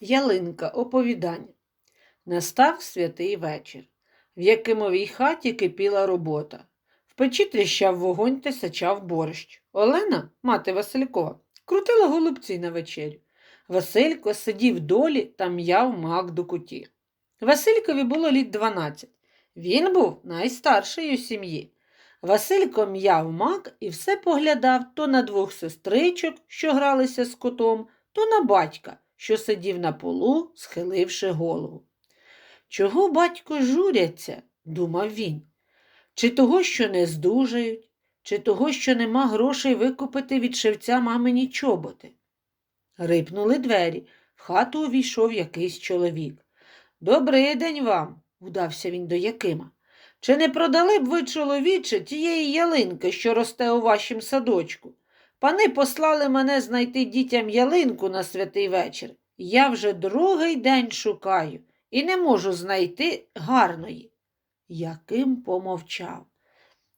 Ялинка оповідання. Настав святий вечір, в Якимовій хаті кипіла робота. В печі тріщав вогонь та сачав борщ. Олена, мати Василькова, крутила голубці на вечерю. Василько сидів долі та м'яв мак до куті. Василькові було літ дванадцять. Він був найстарший у сім'ї. Василько м'яв мак і все поглядав то на двох сестричок, що гралися з котом, то на батька, що сидів на полу, схиливши голову. Чого батько журяться? думав він. Чи того, що не здужають, чи того, що нема грошей викупити від шевця мамині чоботи. Рипнули двері, в хату увійшов якийсь чоловік. Добрий день вам, удався він до Якима. Чи не продали б ви, чоловіче, тієї ялинки, що росте у вашім садочку? Пани послали мене знайти дітям ялинку на святий вечір. Я вже другий день шукаю і не можу знайти гарної. Яким помовчав.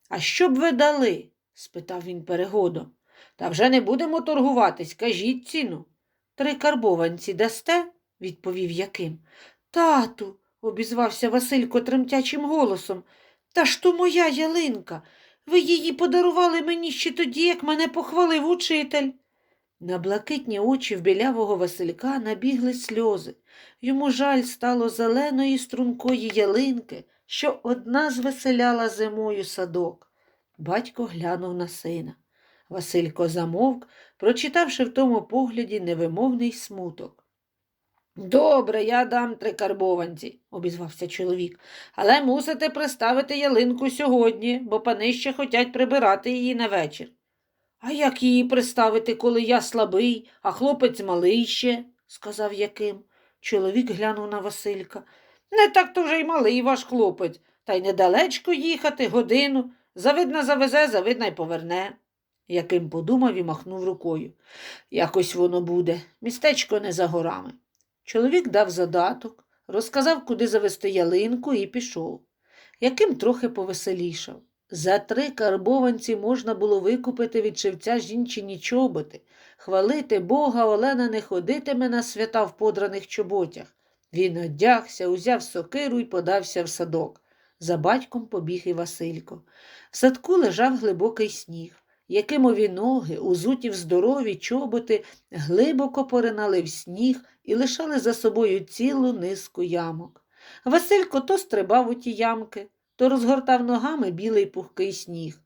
А що б ви дали? спитав він перегодом. Та вже не будемо торгуватись, кажіть ціну. Три карбованці дасте? відповів Яким. Тату, обізвався Василько тремтячим голосом. Та ж то моя ялинка. Ви її подарували мені ще тоді, як мене похвалив учитель. На блакитні очі в білявого Василька набігли сльози. Йому жаль стало зеленої стрункої ялинки, що одна звеселяла зимою садок. Батько глянув на сина. Василько замовк, прочитавши в тому погляді невимовний смуток. Добре, я дам три карбованці, обізвався чоловік, але мусите приставити ялинку сьогодні, бо пани ще хотять прибирати її на вечір. А як її приставити, коли я слабий, а хлопець малий ще? сказав Яким. Чоловік глянув на Василька. Не так то вже й малий ваш хлопець, та й недалечко їхати, годину. Завидна завезе, завидна й поверне. Яким подумав і махнув рукою. Якось воно буде, містечко не за горами. Чоловік дав задаток, розказав, куди завести ялинку, і пішов. Яким трохи повеселішав. За три карбованці можна було викупити від шевця жінчині чоботи. Хвалити Бога Олена не ходитиме на свята в подраних чоботях. Він одягся, узяв сокиру і подався в садок. За батьком побіг і Василько. В садку лежав глибокий сніг. Якимові ноги, узуті в здорові чоботи, глибоко поринали в сніг і лишали за собою цілу низку ямок. Василько то стрибав у ті ямки, то розгортав ногами білий пухкий сніг.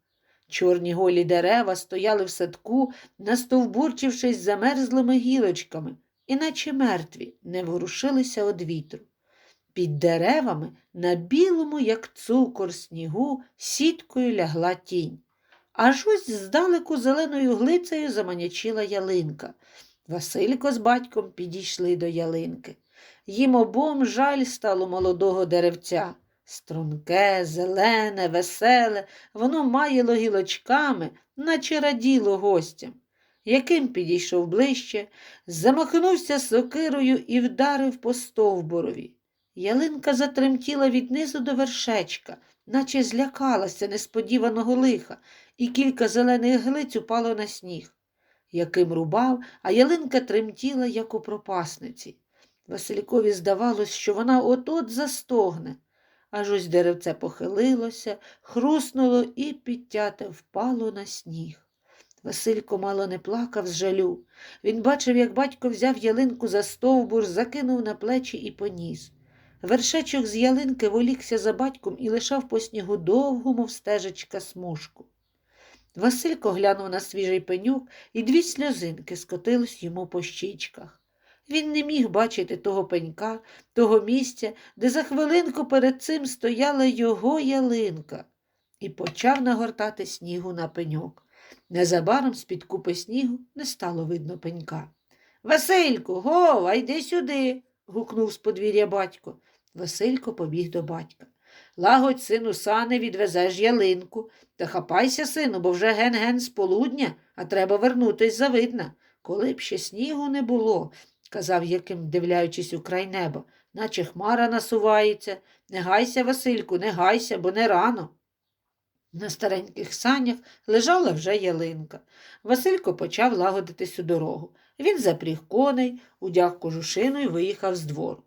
Чорні голі дерева стояли в садку, настовбурчившись замерзлими гілочками, іначе мертві, не ворушилися од вітру. Під деревами на білому, як цукор, снігу, сіткою лягла тінь. Аж ось здалеку зеленою глицею заманячила ялинка. Василько з батьком підійшли до ялинки. Їм обом жаль стало молодого деревця. Струнке, зелене, веселе, воно маяло гілочками, наче раділо гостям. Яким підійшов ближче, замахнувся сокирою і вдарив по стовбурові. Ялинка затремтіла від низу до вершечка, наче злякалася несподіваного лиха, і кілька зелених глиць упало на сніг. Яким рубав, а ялинка тремтіла, як у пропасниці. Василькові здавалось, що вона от-от застогне. Аж ось деревце похилилося, хруснуло і підтяте впало на сніг. Василько мало не плакав з жалю. Він бачив, як батько взяв ялинку за стовбур, закинув на плечі і поніс. Вершечок з ялинки волікся за батьком і лишав по снігу довгу, мов стежечка, смужку. Василько глянув на свіжий пенюк, і дві сльозинки скотились йому по щічках. Він не міг бачити того пенька, того місця, де за хвилинку перед цим стояла його ялинка, і почав нагортати снігу на пеньок. Незабаром з-під купи снігу не стало видно пенька. Васильку, гова, йди сюди. гукнув з подвір'я батько. Василько побіг до батька. Лагодь, сину, сани, відвезеш ялинку. Та хапайся, сину, бо вже ген-ген з полудня, а треба вернутись завидна. Коли б ще снігу не було, казав Яким, вдивляючись у край неба, наче хмара насувається. Не гайся, Васильку, не гайся, бо не рано. На стареньких санях лежала вже ялинка. Василько почав лагодитись у дорогу. Він запріг коней, удяг кожушину і виїхав з двору.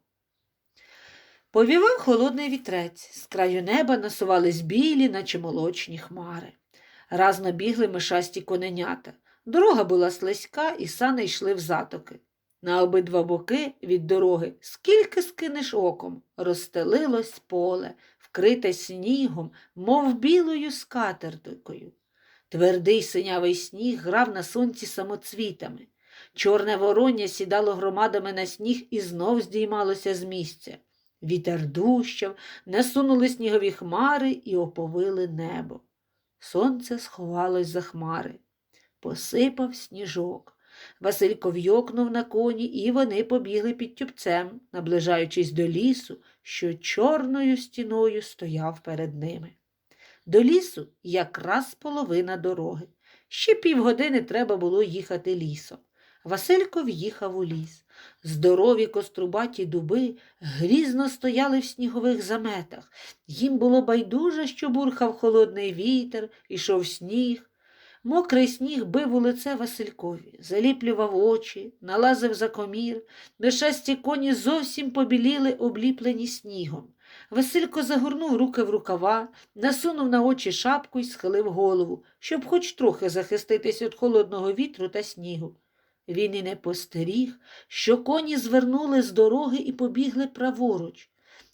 Повівав холодний вітрець, з краю неба насувались білі, наче молочні хмари. Раз набігли мишасті коненята. Дорога була слизька, і сани йшли в затоки. На обидва боки від дороги, скільки скинеш оком, розстелилось поле, вкрите снігом, мов білою скатертикою. Твердий синявий сніг грав на сонці самоцвітами. Чорне вороння сідало громадами на сніг і знов здіймалося з місця. Вітер дущав, насунули снігові хмари і оповили небо. Сонце сховалось за хмари. Посипав сніжок. Василько вйокнув на коні, і вони побігли під тюбцем, наближаючись до лісу, що чорною стіною стояв перед ними. До лісу якраз половина дороги. Ще півгодини треба було їхати лісом. Василько в'їхав у ліс. Здорові кострубаті дуби грізно стояли в снігових заметах. Їм було байдуже, що бурхав холодний вітер, ішов сніг. Мокрий сніг бив у лице Василькові, заліплював очі, налазив за комір. Нещасті коні зовсім побіліли, обліплені снігом. Василько загорнув руки в рукава, насунув на очі шапку і схилив голову, щоб хоч трохи захиститись від холодного вітру та снігу. Він і не постеріг, що коні звернули з дороги і побігли праворуч.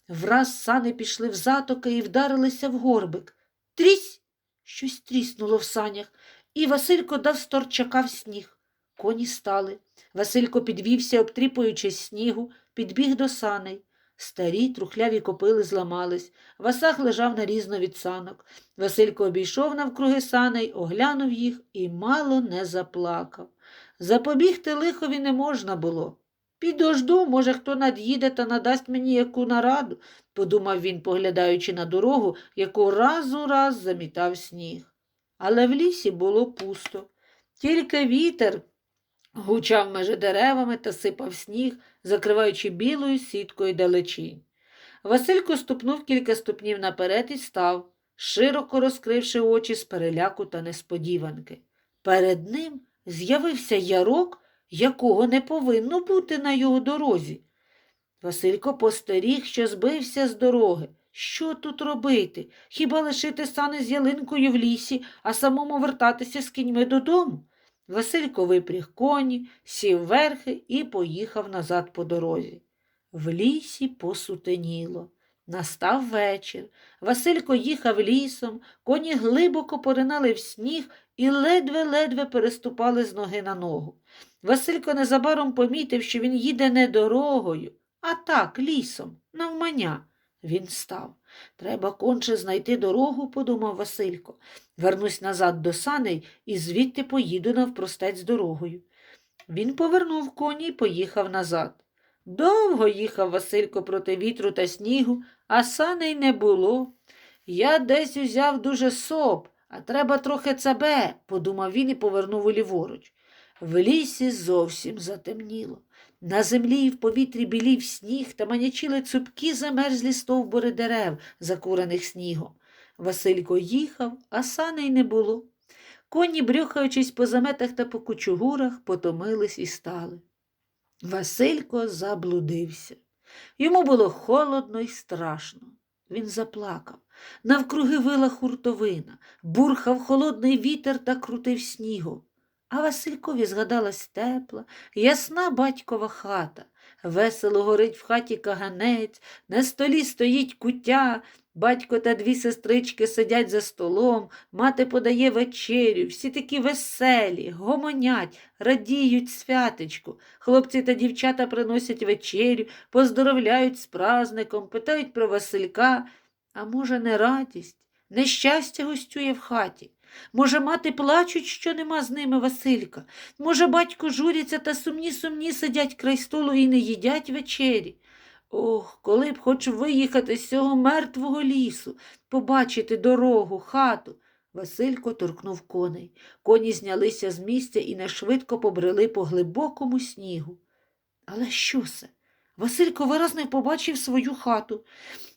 Враз сани пішли в затоки і вдарилися в горбик. Трісь! Щось тріснуло в санях, і Василько дав сторчака в сніг. Коні стали. Василько підвівся, обтріпуючись снігу, підбіг до саней. Старі трухляві копили зламались. Васах лежав нарізно від санок. Василько обійшов навкруги саней, оглянув їх і мало не заплакав. Запобігти лихові не можна було. Підожду, може, хто над'їде та надасть мені яку нараду, подумав він, поглядаючи на дорогу, яку раз у раз замітав сніг. Але в лісі було пусто. Тільки вітер гучав межи деревами та сипав сніг, закриваючи білою сіткою далечінь. Василько ступнув кілька ступнів наперед і став, широко розкривши очі з переляку та несподіванки. Перед ним з'явився ярок, якого не повинно бути на його дорозі. Василько постеріг, що збився з дороги. Що тут робити? Хіба лишити сани з ялинкою в лісі, а самому вертатися з кіньми додому? Василько випріг коні, сів верхи і поїхав назад по дорозі. В лісі посутеніло. Настав вечір. Василько їхав лісом, коні глибоко поринали в сніг і ледве-ледве переступали з ноги на ногу. Василько незабаром помітив, що він їде не дорогою, а так, лісом, навмання. Він став. Треба конче знайти дорогу, подумав Василько. Вернусь назад до саней і звідти поїду навпростець дорогою. Він повернув коні і поїхав назад. Довго їхав Василько проти вітру та снігу, а саней не було. Я десь узяв дуже соп, а треба трохи цабе, подумав він і повернув ліворуч. В лісі зовсім затемніло. На землі і в повітрі білів сніг та манячили цупкі замерзлі стовбури дерев, закурених снігом. Василько їхав, а саней не було. Коні, брюхаючись по заметах та по кучугурах, потомились і стали. Василько заблудився. Йому було холодно і страшно. Він заплакав. Навкруги вила хуртовина, бурхав холодний вітер та крутив снігом. А Василькові згадалась тепла, ясна батькова хата. Весело горить в хаті каганець, на столі стоїть куття, батько та дві сестрички сидять за столом, мати подає вечерю, всі такі веселі, гомонять, радіють святечку. Хлопці та дівчата приносять вечерю, поздоровляють з праздником, питають про Василька. А може, не радість, нещастя гостює в хаті. Може, мати плачуть, що нема з ними Василька. Може, батько журяться та сумні сумні сидять край столу і не їдять вечері. Ох, коли б хоч виїхати з цього мертвого лісу, побачити дорогу, хату. Василько торкнув коней. Коні знялися з місця і нешвидко побрели по глибокому снігу. Але що це? Василько виразно побачив свою хату.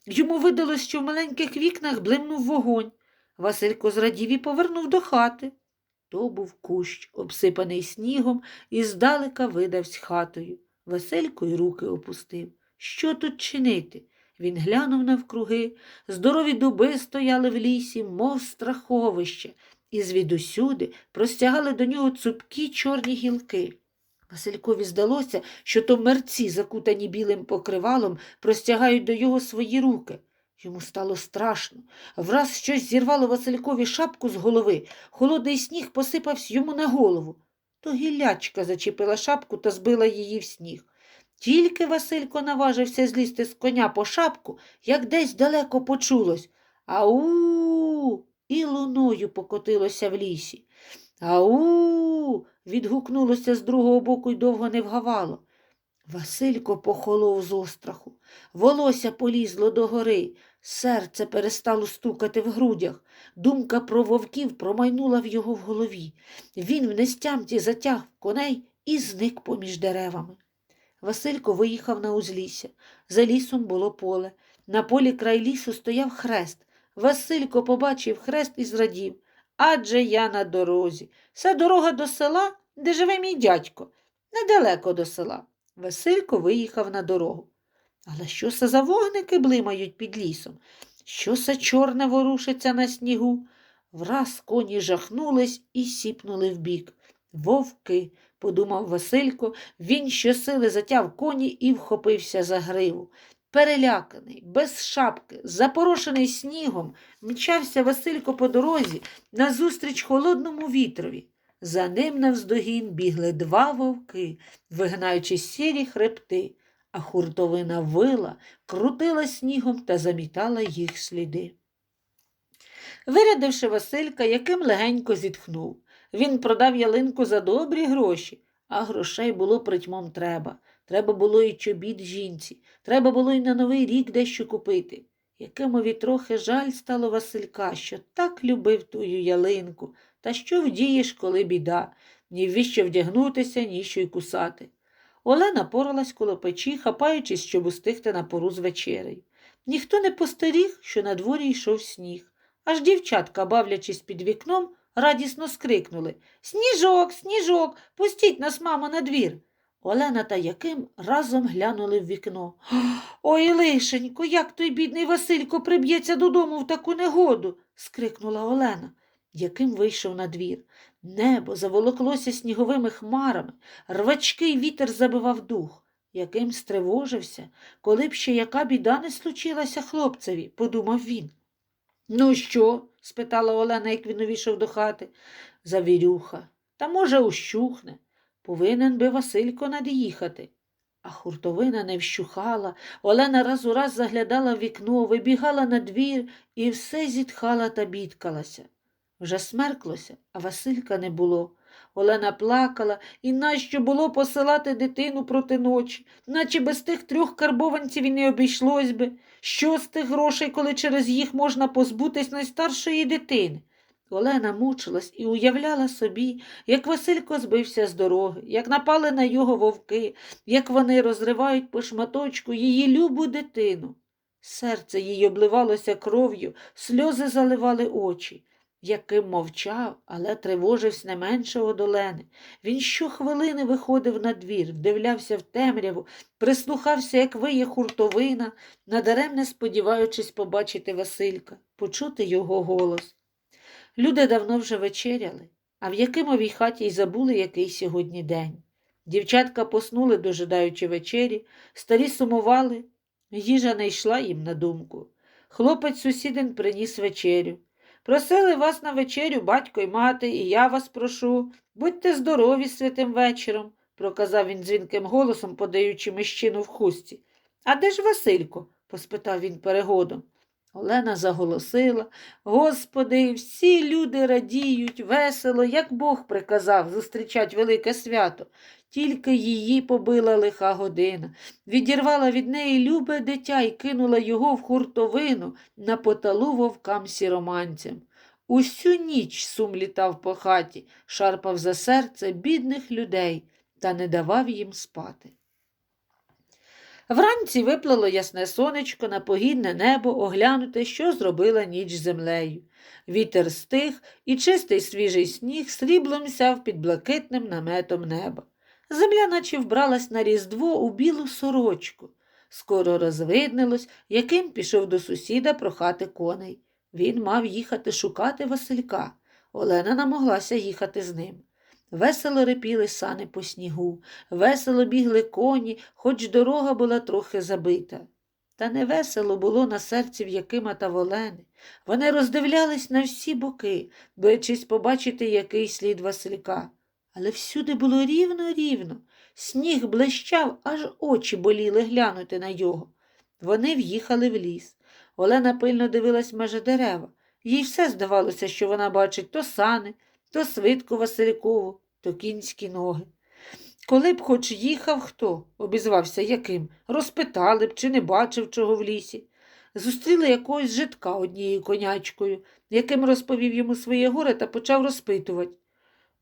Йому видалось, що в маленьких вікнах блимнув вогонь. Василько зрадів і повернув до хати. То був кущ, обсипаний снігом, і здалека видавсь хатою. Василько й руки опустив. Що тут чинити? Він глянув навкруги. Здорові дуби стояли в лісі, мов страховище, і звідусюди простягали до нього цупкі чорні гілки. Василькові здалося, що то мерці, закутані білим покривалом, простягають до його свої руки. Йому стало страшно. Враз щось зірвало Василькові шапку з голови, холодний сніг посипався йому на голову. То гілячка зачепила шапку та збила її в сніг. Тільки Василько наважився злізти з коня по шапку, як десь далеко почулось. Ау. І луною покотилося в лісі. Ау. відгукнулося з другого боку й довго не вгавало. Василько похолов з остраху. Волосся полізло догори, серце перестало стукати в грудях. Думка про вовків промайнула в його в голові. Він в нестямці затяг коней і зник поміж деревами. Василько виїхав на узлісся. За лісом було поле. На полі край лісу стояв хрест. Василько побачив хрест і зрадів. Адже я на дорозі. Це дорога до села, де живе мій дядько. Недалеко до села. Василько виїхав на дорогу. Але що це за вогники блимають під лісом? Що це чорне ворушиться на снігу? Враз коні жахнулись і сіпнули вбік. Вовки, подумав Василько, він щосили затяв коні і вхопився за гриву. Переляканий, без шапки, запорошений снігом, мчався Василько по дорозі назустріч холодному вітрові. За ним навздогін бігли два вовки, вигнаючи сірі хребти, а хуртовина вила, крутила снігом та замітала їх сліди. Вирядивши Василька, яким легенько зітхнув. Він продав ялинку за добрі гроші, а грошей було притьмом треба. Треба було і чобіт жінці, треба було й на новий рік дещо купити. Якимові трохи жаль стало Василька, що так любив тую ялинку, та що вдієш, коли біда, ні віщо вдягнутися, ні що й кусати. Олена поралась коло печі, хапаючись, щоб устигти на пору з вечерею. Ніхто не постеріг, що на дворі йшов сніг. Аж дівчатка, бавлячись під вікном, радісно скрикнули Сніжок, сніжок, пустіть нас, мамо, на двір. Олена та Яким разом глянули в вікно. Ой, лишенько, як той бідний Василько приб'ється додому в таку негоду. скрикнула Олена. Яким вийшов на двір. Небо заволоклося сніговими хмарами, рвачкий вітер забивав дух. Яким стривожився, коли б ще яка біда не случилася хлопцеві, подумав він. Ну що? Спитала Олена, як він увійшов до хати. Завірюха. Та, може, ущухне. Повинен би Василько над'їхати. А хуртовина не вщухала. Олена раз у раз заглядала в вікно, вибігала на двір і все зітхала та бідкалася. Вже смерклося, а Василька не було. Олена плакала, і нащо було посилати дитину проти ночі, наче без тих трьох карбованців і не обійшлось би. Що з тих грошей, коли через їх можна позбутись найстаршої дитини? Олена мучилась і уявляла собі, як Василько збився з дороги, як напали на його вовки, як вони розривають по шматочку її любу дитину. Серце їй обливалося кров'ю, сльози заливали очі. Яким мовчав, але тривожився не менше од Олени. Він щохвилини виходив на двір, вдивлявся в темряву, прислухався, як виє хуртовина, надаремне сподіваючись побачити Василька, почути його голос. Люди давно вже вечеряли, а в Якимовій хаті й забули, який сьогодні день. Дівчатка поснули, дожидаючи вечері, старі сумували, їжа не йшла їм на думку. Хлопець сусідин приніс вечерю. Просили вас на вечерю, батько й мати, і я вас прошу. Будьте здорові святим вечором, проказав він дзвінким голосом, подаючи міщину в хустці. А де ж Василько? поспитав він перегодом. Олена заголосила Господи, всі люди радіють, весело, як Бог приказав зустрічать велике свято. Тільки її побила лиха година, відірвала від неї любе дитя і кинула його в хуртовину на поталу вовкам сіроманцям. Усю ніч сум літав по хаті, шарпав за серце бідних людей та не давав їм спати. Вранці виплило ясне сонечко на погідне небо оглянути, що зробила ніч землею. Вітер стих, і чистий свіжий сніг сріблом сяв під блакитним наметом неба. Земля наче вбралась на різдво у білу сорочку. Скоро розвиднилось, яким пішов до сусіда прохати коней. Він мав їхати шукати Василька. Олена намоглася їхати з ним. Весело репіли сани по снігу, весело бігли коні, хоч дорога була трохи забита. Та не весело було на серці в Якима та Волени. Вони роздивлялись на всі боки, боячись побачити який слід Василька. Але всюди було рівно-рівно. Сніг блищав, аж очі боліли глянути на його. Вони в'їхали в ліс. Олена пильно дивилась майже дерева. Їй все здавалося, що вона бачить то сани, то свитку Василькову, то кінські ноги. Коли б хоч їхав хто, обізвався яким, розпитали б, чи не бачив чого в лісі. Зустріли якогось житка однією конячкою, яким розповів йому своє горе та почав розпитувати.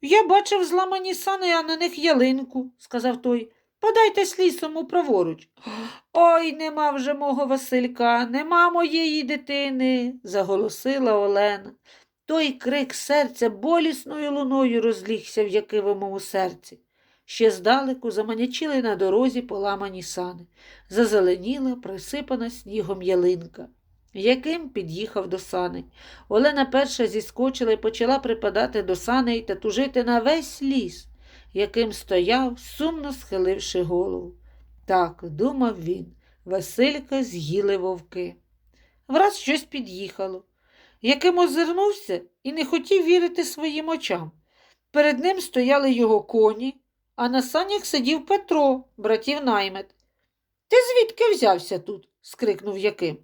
Я бачив зламані сани, а на них ялинку, сказав той. Подайтесь лісом у праворуч. Ой, нема вже мого Василька, нема моєї дитини, заголосила Олена. Той крик серця болісною луною розлігся в Якивому серці. Ще здалеку заманячили на дорозі поламані сани. Зазеленіла, присипана снігом ялинка. Яким під'їхав до саней. Олена перша зіскочила і почала припадати до саней та тужити на весь ліс, яким стояв, сумно схиливши голову. Так, думав він, Василька з'їли вовки. Враз щось під'їхало. Яким озирнувся і не хотів вірити своїм очам. Перед ним стояли його коні, а на санях сидів Петро, братів наймет. Ти звідки взявся тут? скрикнув Яким.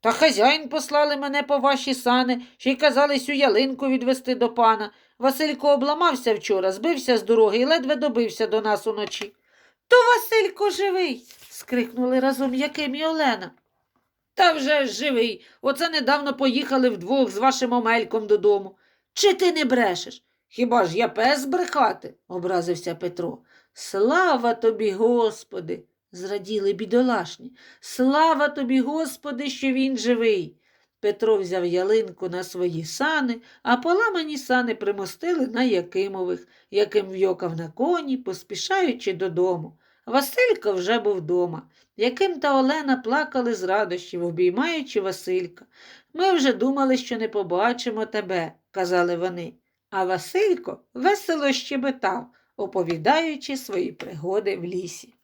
Та хазяїн послали мене по ваші сани, ще й казали сю ялинку відвести до пана. Василько обламався вчора, збився з дороги і ледве добився до нас уночі. То Василько живий. скрикнули разом Яким і Олена. Та вже живий. Оце недавно поїхали вдвох з вашим омельком додому. Чи ти не брешеш? Хіба ж я пес брехати? образився Петро. Слава тобі, Господи, зраділи бідолашні. Слава тобі, Господи, що він живий. Петро взяв ялинку на свої сани, а поламані сани примостили на Якимових, яким в'йокав на коні, поспішаючи додому. Василько вже був вдома. Яким та Олена плакали з радощів, обіймаючи Василька. Ми вже думали, що не побачимо тебе, казали вони. А Василько весело щебетав, оповідаючи свої пригоди в лісі.